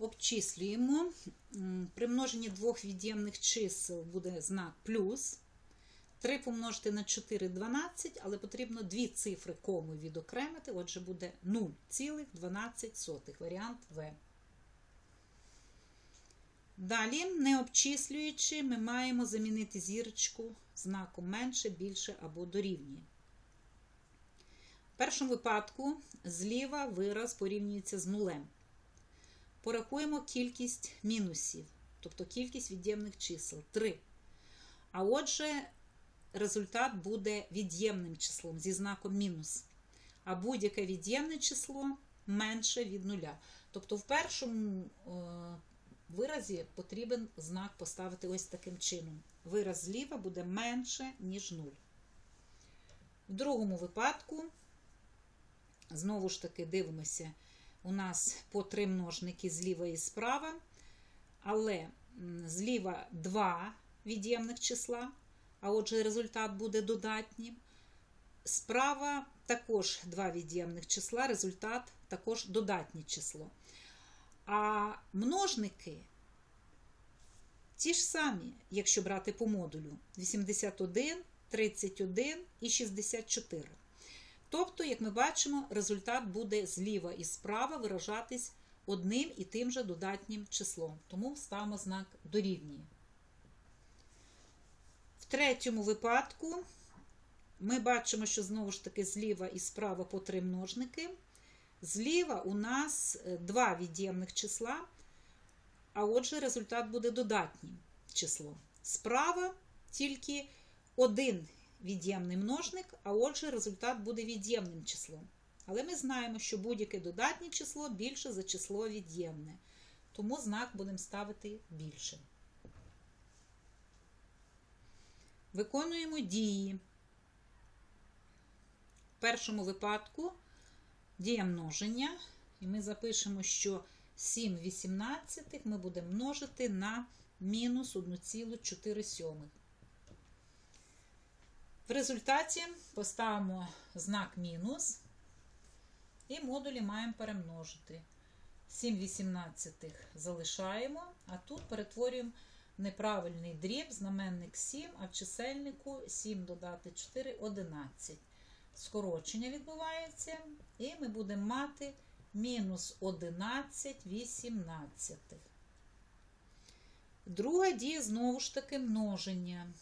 обчислюємо. При множенні двох від'ємних чисел буде знак плюс. 3 помножити на 4 12, але потрібно дві цифри кому відокремити, отже, буде 0,12. Варіант В. Далі, не обчислюючи, ми маємо замінити зірочку знаком менше, більше або дорівнює. В першому випадку зліва вираз порівнюється з нулем. Порахуємо кількість мінусів, тобто кількість від'ємних чисел 3. А отже, результат буде від'ємним числом зі знаком мінус. А будь-яке від'ємне число менше від нуля. Тобто в першому е, виразі потрібен знак поставити ось таким чином. Вираз зліва буде менше, ніж 0. В другому випадку, знову ж таки, дивимося, у нас по три множники зліва і справа, але зліва два від'ємних числа, а отже, результат буде додатнім. Справа також два від'ємних числа, результат також додатнє число. А множники ті ж самі, якщо брати по модулю: 81, 31 і 64. Тобто, як ми бачимо, результат буде зліва і справа виражатись одним і тим же додатнім числом. Тому ставимо знак дорівнює. В третьому випадку ми бачимо, що знову ж таки зліва і справа по три множники. Зліва у нас е, два від'ємних числа, а отже, результат буде додатнім число. Справа тільки один від'ємний множник, а отже, результат буде від'ємним числом. Але ми знаємо, що будь-яке додатнє число більше за число від'ємне. Тому знак будемо ставити більше. Виконуємо дії. В першому випадку дія множення, і ми запишемо, що 7 вісімнадцятих ми будемо множити на мінус 1,4. В результаті поставимо знак мінус і модулі маємо перемножити. 7 вісімнадцятих залишаємо, а тут перетворюємо неправильний дріб, знаменник 7, а в чисельнику 7 додати 4 11. Скорочення відбувається, і ми будемо мати мінус 11 вісімнадцятих. Друга дія знову ж таки множення.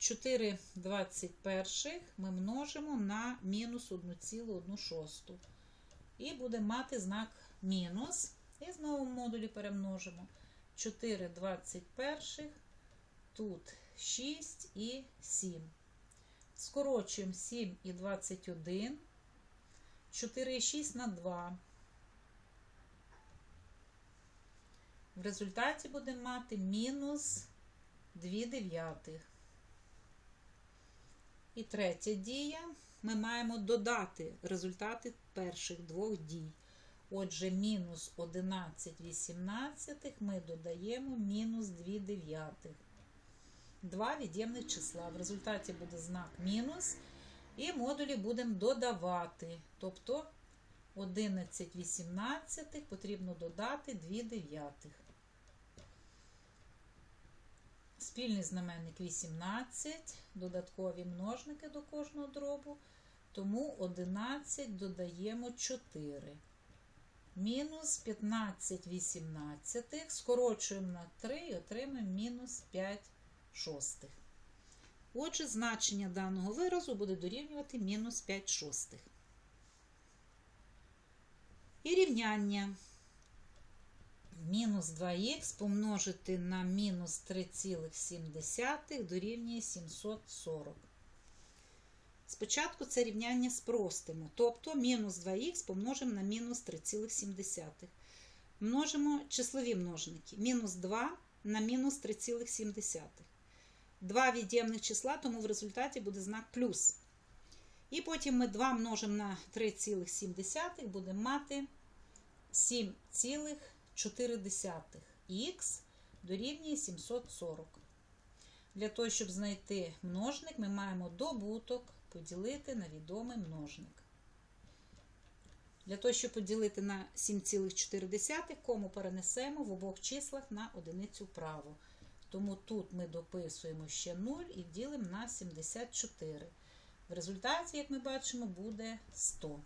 4 21 ми множимо на мінус 1,1. І будемо мати знак мінус. І знову в модулі перемножимо. 4 21, тут 6 і 7. Скорочуємо 7 і 21. 4 і 6 на 2. В результаті будемо мати мінус 2 дев'ятих. І третя дія. Ми маємо додати результати перших двох дій. Отже, мінус 11 вісімнадцятих ми додаємо мінус 2 дев'ятих. Два від'ємних числа. В результаті буде знак мінус. І модулі будемо додавати. Тобто 11 вісімнадцятих потрібно додати 2 дев'ятих. Спільний знаменник 18, додаткові множники до кожного дробу, тому 11 додаємо 4. Мінус 15 18, скорочуємо на 3 і отримаємо мінус 5 шостих. Отже, значення даного виразу буде дорівнювати мінус 5 шостих. І рівняння мінус 2х помножити на мінус 3,7 дорівнює 740. Спочатку це рівняння спростимо, тобто мінус 2х помножимо на мінус 3,7. Множимо числові множники. Мінус 2 на мінус 3,7. Два від'ємних числа, тому в результаті буде знак плюс. І потім ми 2 множимо на 3,7, будемо мати 7,4. Х дорівнює 740. Для того, щоб знайти множник, ми маємо добуток поділити на відомий множник. Для того, щоб поділити на 7,4, кому перенесемо в обох числах на одиницю вправо. Тому тут ми дописуємо ще 0 і ділимо на 74. В результаті, як ми бачимо, буде 100.